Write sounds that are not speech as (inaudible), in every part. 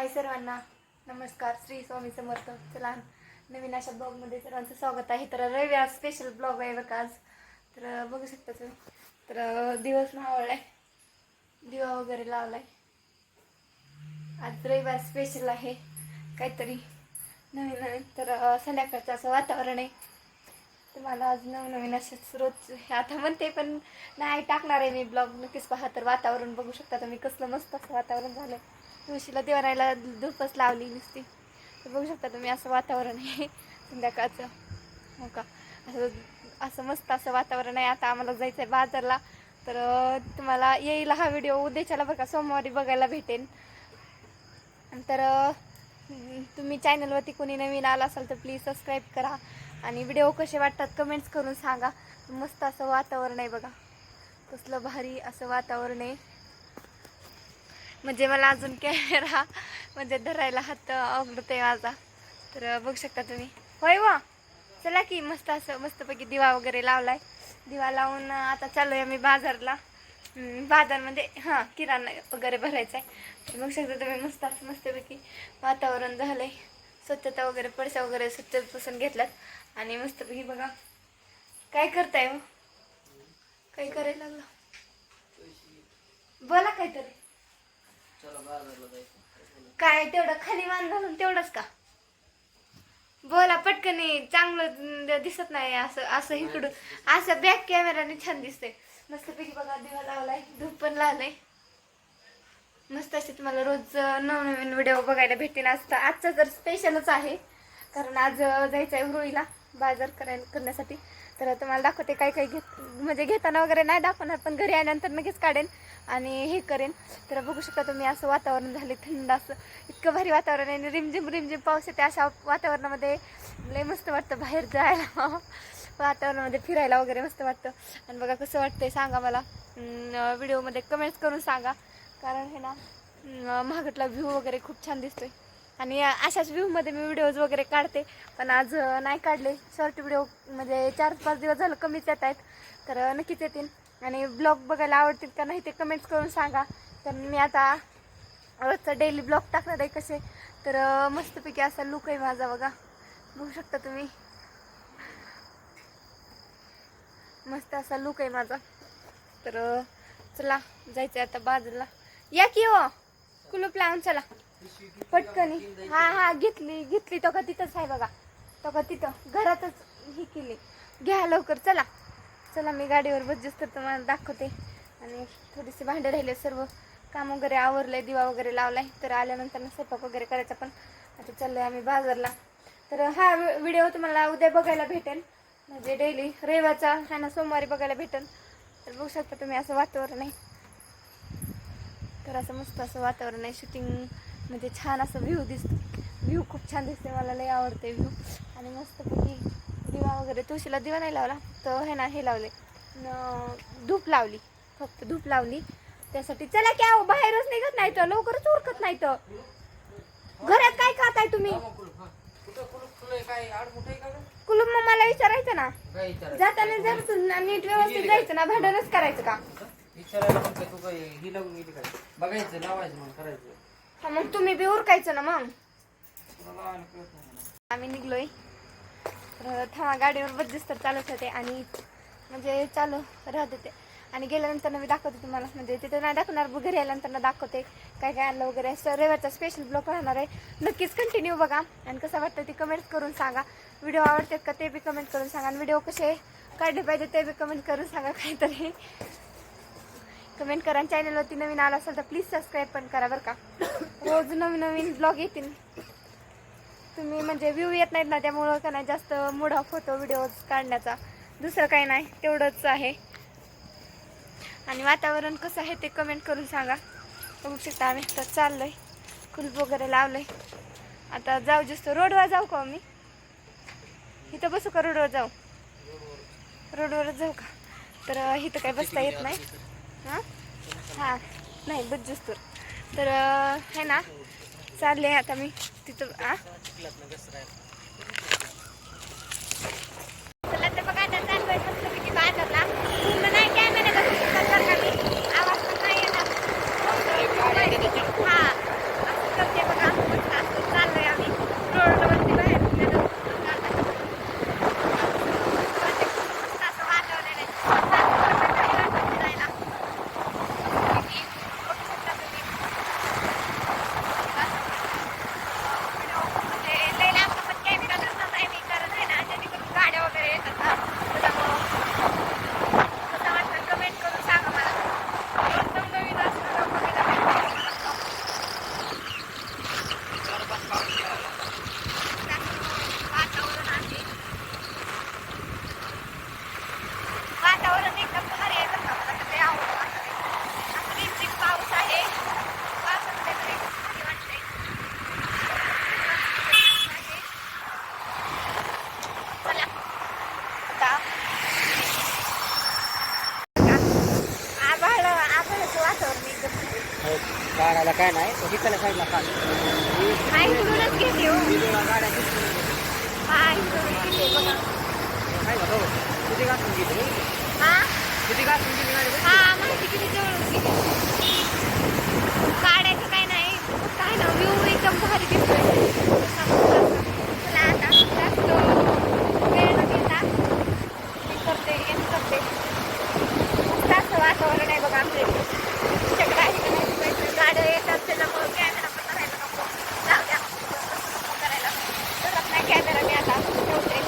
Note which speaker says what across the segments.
Speaker 1: हाय सर्वांना. नमस्कार श्री स्वामी समर्थ. चला नवीन अशा ब्लॉगमध्ये सर्वांचं स्वागत आहे. तर रविवार स्पेशल ब्लॉग आहे बघा आज. तर बघू शकता तुम्ही. तर दिवस मावळलाय. दिवा वगैरे लावला आहे आज रविवार स्पेशल आहे. काहीतरी नवीन नवीन. तर संध्याकाळचं असं वातावरण आहे. तुम्हाला आज नवनवीन असेच रोज हे आता म्हणते पण नाही टाकणार आहे मी ब्लॉग. नक्कीच पहा तर वातावरण बघू शकता तुम्ही. कसलं मस्त असं वातावरण झालं तुळशीला देवरायला धूपच लावली नुसती. तर बघू शकता तुम्ही असं वातावरण आहे (laughs) संध्याकाळचं. हो का? असं असं मस्त असं वातावरण आहे. आता आम्हाला जायचं आहे बाजारला. तर तुम्हाला येईल हा व्हिडिओ. उद्याच्याला बघा सोमवारी बघायला भेटेन. तर तुम्ही चॅनलवरती कोणी नवीन आला असाल तर प्लीज सबस्क्राईब करा. आणि व्हिडिओ कसे वाटतात कमेंट्स करून सांगा. मस्त असं वातावरण आहे बघा. कसलं भारी असं वातावरण आहे. म्हणजे मला अजून कॅमेरा म्हणजे धरायला हात अवघडत आहे माझा. तर बघू शकता तुम्ही. होय वा. चला की मस्त असं मस्तपैकी दिवा वगैरे लावलाय. दिवा लावून आता चालू आहे मी बाजारला बाजारमध्ये म्हणजे, हां किराणा वगैरे भरायचा आहे बघू शकता तुम्ही मस्त असं मस्तपैकी वातावरण झालंय. स्वच्छता वगैरे पडशा वगैरे स्वच्छ पुसून घेतल्यात. आणि मस्तपैकी बघा काय करताय हो? काय करायला लागलं? बोला काहीतरी. काय तेवढं खाली मान घालून तेवढंच का? बोला पटकनी चांगलं दिसत नाही असं असं इकडून. असं बॅक कॅमेराने छान दिसतंय. मस्तपैकी बघा दिवा लावलाय धूप पण लावलाय. मस्त असे तुम्हाला रोज नवनवीन व्हिडिओ बघायला भेटेन आज आजचा तर स्पेशलच आहे कारण आज जायचं आहे हुरुळीला बाजार करायला करण्यासाठी. तर तुम्हाला दाखवते काय काय घेत म्हणजे घेताना वगैरे नाही दाखवणार पण घरी आल्यानंतर नक्कीच काढेन. आणि हे करेन. तर बघू शकता तुम्ही असं वातावरण झाले थंड असं इतकं भारी वातावरण आहे. आणि रिमझिम रिमझिम पाऊस येते अशा वातावरणामध्ये लय मस्त वाटतं बाहेर जायला. वातावरणामध्ये फिरायला वगैरे मस्त वाटतं. आणि बघा कसं वाटतंय सांगा मला. व्हिडिओमध्ये कमेंट्स करून सांगा. कारण हे ना महागटला व्ह्यू वगैरे खूप छान दिसतोय. आणि अशाच व्ह्यूमध्ये मी व्हिडिओज वगैरे काढते. पण आज नाही काढले. शॉर्ट व्हिडिओ म्हणजे चार पाच दिवस झालं कमीच येत आहेत. तर नक्कीच येतील. आणि ब्लॉग बघायला आवडतील का नाही ते कमेंट्स करून सांगा. तर मी आता रोजचा डेली ब्लॉग टाकणार आहे कसे. तर मस्तपैकी असा लुक आहे माझा बघा. बघू शकता तुम्ही. मस्त असा लुक आहे माझा. तर चला जायचं आता बाजूला या की हो? कुलूप लावून चला. पटकनी. हा हा घेतली घेतली. तो का तिथंच आहे बघा. तो का तिथं. घरातच ही केली. घ्या लवकर चला. चला मी गाडीवर बसजोस तर तुम्हाला दाखवते. आणि थोडीशी भांडे राहिले सर्व काम वगैरे आवरलंय दिवा वगैरे लावलाय. तर आल्यानंतर स्वयंपाक वगैरे करायचा पण. आता चाललोय आम्ही बाजारला. तर हा व्हिडिओ तुम्हाला उद्या बघायला भेटेल. म्हणजे डेली रविवारचा हा ना सोमवारी बघायला भेटेल. तर बघू शकता तुम्ही असं वातावरण आहे. तर असं मस्त असं वातावरण आहे. शूटिंग म्हणजे छान असं व्ह्यू दिसतो व्ह्यू खूप छान दिसते मला लई आवडते व्ह्यू आणि मस्तपैकी दिवा वगैरे तुळशीला दिवा नाही लावला तर हे ना हे लावले. न धूप लावली फक्त धूप लावली. त्यासाठी चला की अहो बाहेरच निघत नाही तर लवकरच उरकत नाही तर. घरात काय खाताय तुम्ही? कुलूप मग मला विचारायचं ना. जाताना जर तू नीट व्यवस्थित जायचं ना भांडणच करायचं का?
Speaker 2: मग
Speaker 1: हा तुम्ही बी उरकायचं ना मग. आम्ही निघलोय. तर थांबा गाडीवर बदलीस तर चालत होते आणि म्हणजे चालू राहत होते. आणि गेल्यानंतर मी दाखवते तुम्हाला म्हणजे तिथे नाही दाखवणार घरी आल्यानंतर दाखवते काय काय आणलं वगैरे. असं रविवारचा स्पेशल ब्लॉग राहणार आहे. नक्कीच कंटिन्यू बघा. आणि कसं वाटतं ते कमेंट करून सांगा. व्हिडिओ आवडतात का ते बी कमेंट करून सांगा. आणि व्हिडिओ कसे काढले पाहिजे ते बी कमेंट करून सांगा काहीतरी. कमेंट करा. चॅनलवरती नवीन आला असेल तर प्लीज सबस्क्राईब पण करा बरं का. (coughs) रोज नवीन नवीन ब्लॉग येतील. तुम्ही म्हणजे व्ह्यू येत नाहीत ना त्यामुळं का नाही जास्त मूड ऑफ होतो व्हिडिओज काढण्याचा. दुसरं काही नाही तेवढंच आहे. आणि वातावरण कसं आहे ते कमेंट करून सांगा. बघू शकता आम्ही तर चाललोय. कुलप वगैरे लावलंय. आता जाऊ जस्त रोडवर जाऊ का हो मी? इथं बसू का रोडवर जाऊ? रोडवरच जाऊ का? तर इथं काही बसता येत नाही. हां? हां. नाही बस तर तर अं, ना? चालले आता मी. तिथं आ चला तर बघा आता चाललोय मस्तपैकी बाजारला पूर्ण नाही कॅमेरा बघू शकतात बरं का मी आवाज पण नाही येणार हा असं करते बघा
Speaker 2: काय नाही तो इकडल्या साईडला काढ
Speaker 1: हा इकडूनच घेते हो
Speaker 2: वेगवेगळ्या गाड्या दिसतील
Speaker 1: हा इकडून घेते बघा
Speaker 2: काय झालं हो? किती घासून गेली
Speaker 1: हा
Speaker 2: किती घासून गेली गाडी बघ.
Speaker 1: हा माहिती किती जवळून गेली काढायचं काय नाही काय ना व्ह्यू एकदम भारी दिसतोय चला आता जास्त वेळ न घेता मी करते येत करते मस्त असं वातावरण आहे बघा आमच्या इथे तुमच्याकडे आहे का नाही माहीत नाही. गाड्या येतात त्याच्यामुळे कॅमेरा पण करायला नको जाऊ द्या करायला करत नाही कॅमेरा मी आता ठेवते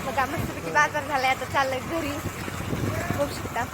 Speaker 1: बघा मस्तपैकी बाजार झालाय आता चाललंय घरी बघू शकता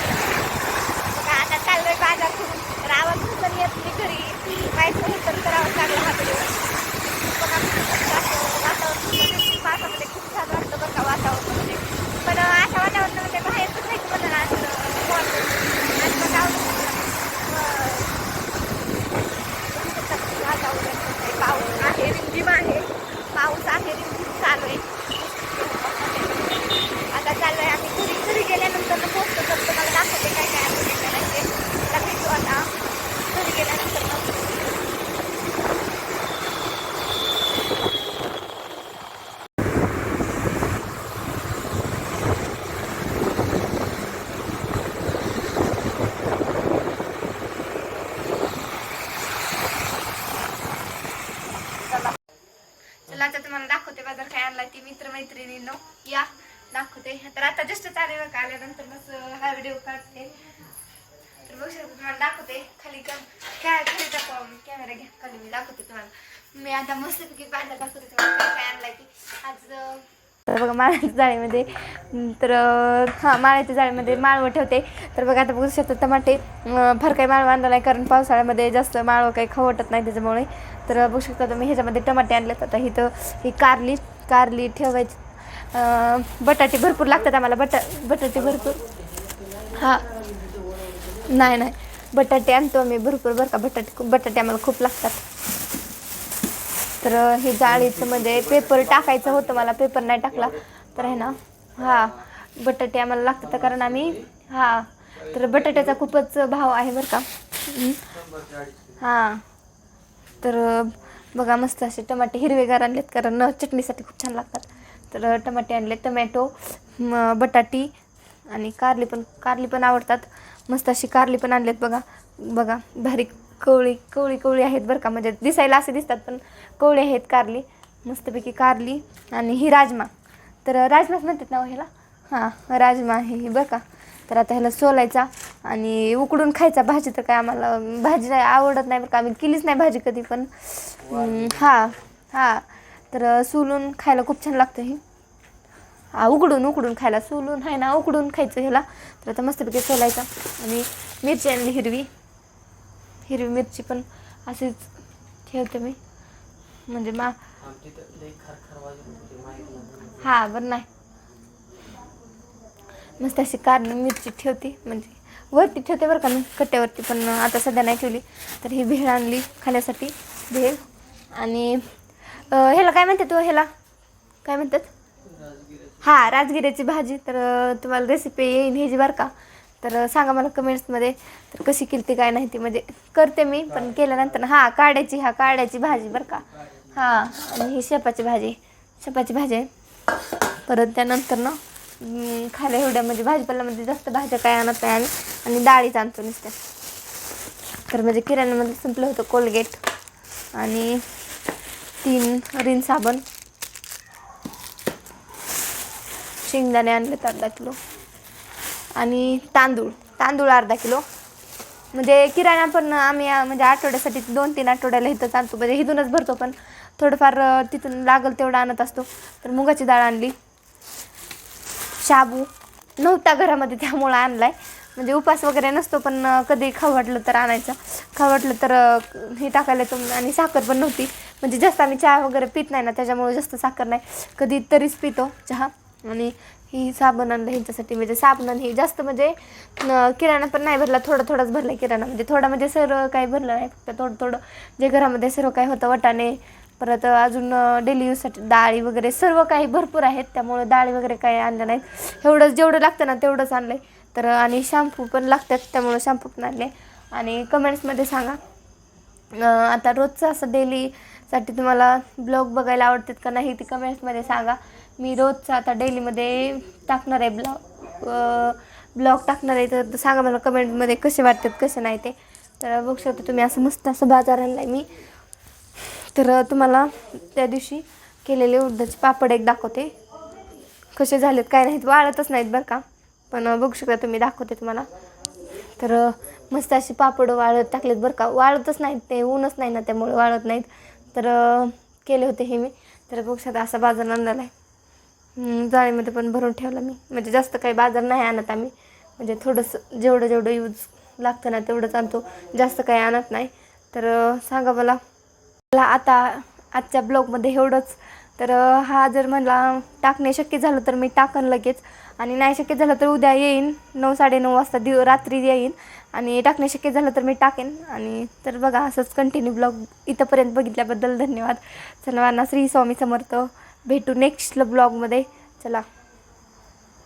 Speaker 1: बघा, आता चाललोय बाजार करून तर आवाज पण येत नाही घरी माहिती नाही तर करावं लागलं हा व्हिडिओ बघा, असं वातावरण पावसामध्ये खूप छान वाटतं बरं का वातावरणामध्ये पण अशा वातावरणामध्ये बाहेर पण जायचं म्हणलं ना तर वाटतं. आणि मग जाऊ दे म्हटलं. वातावरण कसं आहे, पाऊस आहे रिमझिम आहे पाऊस आहे रिमझिम चालू आहे आता चाललोय आम्ही घरी घरी गेल्यानंतर पोस्ट करतो मला दाखवते काय काय आहे काय करायचे आता भेटू आता घरी गेल्यानंतर मग चला आता तुम्हाला दाखवते बाजार काय आणलाय ती मित्र मैत्रिणींनो या दाखवते तर आता जस्ट चालेल बघा आल्यानंतर मग हा व्हिडिओ तर बघू शकता तुम्हाला दाखवते खाली काय खाली दाखवा कॅमेरा घ्या खाली मी दाखवते तुम्हाला मी आता मस्तपैकी बाजार दाखवते तुम्हाला काय काय आणलाय ती आज तर बघा माळ्याच्या जाळीमध्ये तर हां माळ्याच्या जाळीमध्ये माळवं ठेवते. तर बघा आता बघू शकता टमाटे फार काही माळवा आणला नाही कारण पावसाळ्यामध्ये जास्त माळवं काही खवटत नाही त्याच्यामुळे. तर बघू शकता तुम्ही ह्याच्यामध्ये टमाटे आणलेत. आता ही तर ही कारली कारली ठेवायची. बटाटे भरपूर लागतात आम्हाला बटा बटाटे भरपूर. हां. नाही नाही. बटाटे आणतो आम्ही भरपूर बरं का. बटाटे बटाटे आम्हाला खूप लागतात. तर हे जाळीचं म्हणजे पेपर टाकायचं होतं मला. पेपर नाही टाकला. तर आहे ना हां. बटाटे आम्हाला लागतात. कारण आम्ही हां. तर बटाट्याचा खूपच भाव आहे बरं का. हां. तर बघा मस्त असे टमाटे हिरवेगार आणलेत. कारण चटणीसाठी खूप छान लागतात. तर टमाटे आणले. टमॅटो बटाटी आणि कारली पण कारली पण आवडतात. मस्त अशी कारली पण आणलेत बघा. बघा भारी कवळी कवळी कवळी आहेत बरं का. म्हणजे दिसायला असे दिसतात पण कवळी आहेत कारली. मस्तपैकी कारली आणि ही राजमा. तर राजमाच म्हणतात ना हो ह्याला? हां राजमा आहे ही बरं का. तर आता ह्याला सोलायचा आणि उकडून खायचा. भाजी तर काय आम्हाला भाजी नाही आवडत नाही बरं का. आम्ही केलीच नाही भाजी कधी पण हां हां. तर सोलून खायला खूप छान लागतं हा. उकडून उकडून खायला सोलून आहे ना उकडून खायचं ह्याला. तर आता मस्तपैकी सोलायचा. आणि मिरची आणली हिरवी. हिरवी मिरची पण अशीच ठेवते मी. म्हणजे मा हा बरं नाही. मस्त अशी कारली मिरची ठेवते. म्हणजे वरती ठेवते बरं का मी कट्ट्यावरती पण आता सध्या नाही ठेवली. तर ही भेळ आणली खाण्यासाठी भेळ. आणि ह्याला काय म्हणतात तो ह्याला? काय म्हणतात? हां राजगिऱ्याची भाजी. तर तुम्हाला रेसिपी येईन ह्याची बरं का. तर सांगा मला कमेंट्समध्ये तर कशी केली ती काय नाही ती म्हणजे करते मी पण केल्यानंतर हां काड्याची हा काड्याची भाजी बरं का. हां आणि ही शेपाची भाजी शेपाची भाजी आहे. परत त्यानंतर ना खाल्या खायला एवढ्या म्हणजे भाजीपाल्यामध्ये जास्त भाज्या काय आणत नाही आम्ही. आणि डाळीच आणतो नुसत्या. तर म्हणजे किराण्यामध्ये संपलं होतं कोलगेट आणि तीन रिन साबण. शेंगदाणे आणलेत अर्धा किलो. आणि तांदूळ तांदूळ अर्धा किलो. म्हणजे किराणा पण आम्ही म्हणजे आठवड्यासाठी दोन तीन आठवड्याला इथंच आणतो. म्हणजे इथूनच भरतो पण थोडंफार तिथून लागल तेवढं आणत असतो. तर मुगाची डाळ आणली. शाबू. नव्हता घरामध्ये त्यामुळं आणलाय. म्हणजे उपास वगैरे नसतो पण कधी खाऊ वाटलं तर आणायचं. खाऊ वाटलं तर हे टाकायला येतो. आणि साखर पण नव्हती. म्हणजे जास्त आम्ही चहा वगैरे पित नाही ना त्याच्यामुळे जास्त साखर नाही. कधी तरीच पितो चहा. आणि ही साबण आणलं ह्यांच्यासाठी. म्हणजे साबण हे जास्त म्हणजे किराणा पण नाही भरला थोडं थोडाच भरला किराणा. म्हणजे थोडा म्हणजे सर्व काही भरलं नाही फक्त थोडं थोडं जे घरामध्ये सर्व काही होतं वटाणे परत अजून डेली यूजसाठी डाळी वगैरे सर्व काही भरपूर आहेत. त्यामुळे डाळी वगैरे काही आणल्या नाहीत. एवढंच जेवढं लागतं ना तेवढंच आणलं आहे तर आणि शॅम्पू पण लागतात त्यामुळं शॅम्पू पण आणले. आणि कमेंट्समध्ये सांगा आता रोजचं असं डेलीसाठी तुम्हाला ब्लॉग बघायला आवडतात का नाही ते कमेंट्समध्ये सांगा. मी रोजचा आता डेलीमध्ये टाकणार आहे ब्लॉग ब्लॉग टाकणार आहे. तर सांगा मला कमेंटमध्ये कसे वाटतात कसे नाही ते. तर बघू शकता तुम्ही असं मस्त असं बाजार आणला आहे मी. तर तुम्हाला त्या दिवशी केलेले उडदाचे पापड एक दाखवते. कसे झालेत काय नाहीत वाळतच नाहीत बरं का. पण बघू शकता तुम्ही दाखवते तुम्हाला. तर मस्त अशी पापड वाळत टाकलेत बरं का. वाळतच नाहीत ते ऊनच नाही ना त्यामुळे वाळत नाहीत. तर केले होते हे मी. तर बघू शकता असा बाजार आणलेला आहे. जाळीमध्ये पण भरून ठेवला मी. म्हणजे जास्त काही बाजार नाही आणत आम्ही. म्हणजे थोडंसं जेवढं जेवढं यूज लागतं ना तेवढंच आणतो. जास्त काही आणत नाही. तर सांगा मला मला आता आजच्या ब्लॉगमध्ये एवढंच. तर हा जर मला टाकणे शक्य झालं तर मी टाकन लगेच. आणि नाही शक्य झालं तर उद्या येईन. नऊ साडेनऊ वाजता दिव रात्री येईन. आणि टाकणे शक्य झालं तर मी टाकेन. आणि तर बघा असंच कंटिन्यू ब्लॉग इथंपर्यंत बघितल्याबद्दल धन्यवाद. सर्वांना श्री स्वामी समर्थ. भेटू नेक्स्ट ब्लॉगमध्ये. चला.